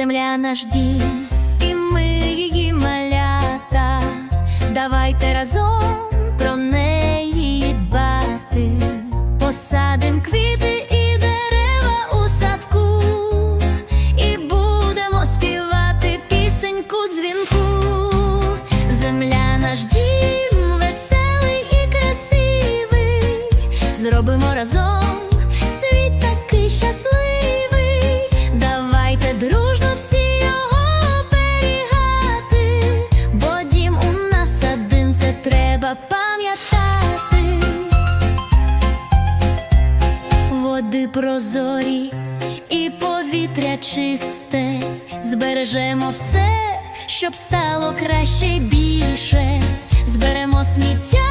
Земля наш дім, і ми її малята. Давайте разом про неї дбати. Посадим квіти і дерева у садку, і будемо співати пісеньку дзвінку. Земля наш дім веселий і красивий. Зробимо разом світ такий щасливий. Прозорі і повітря чисте, збережемо все, щоб стало краще й більше. Зберемо сміття,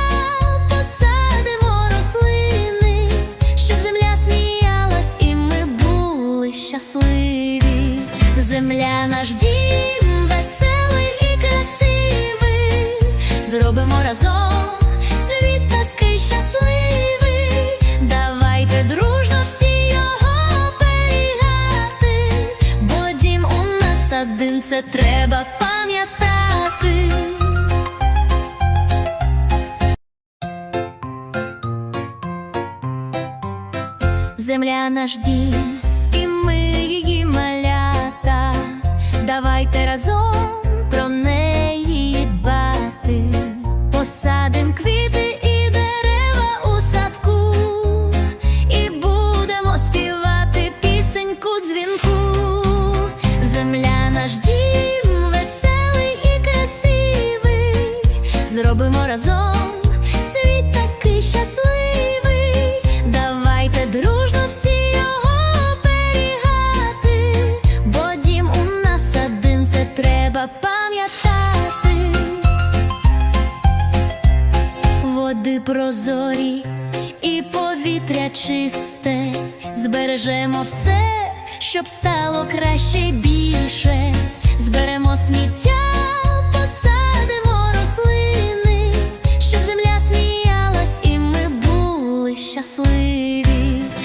посадимо рослини, щоб земля сміялась, і ми були щасливі. Земля наш дім один це треба пам'ятати. Земля наш дім, Зробимо разом світ такий щасливий. Давайте дружно всі його оберігати, бо дім у нас один це треба пам'ятати. Води прозорі і повітря чисте, збережемо все, щоб стало краще більше. Зберемо сміття, щасливі.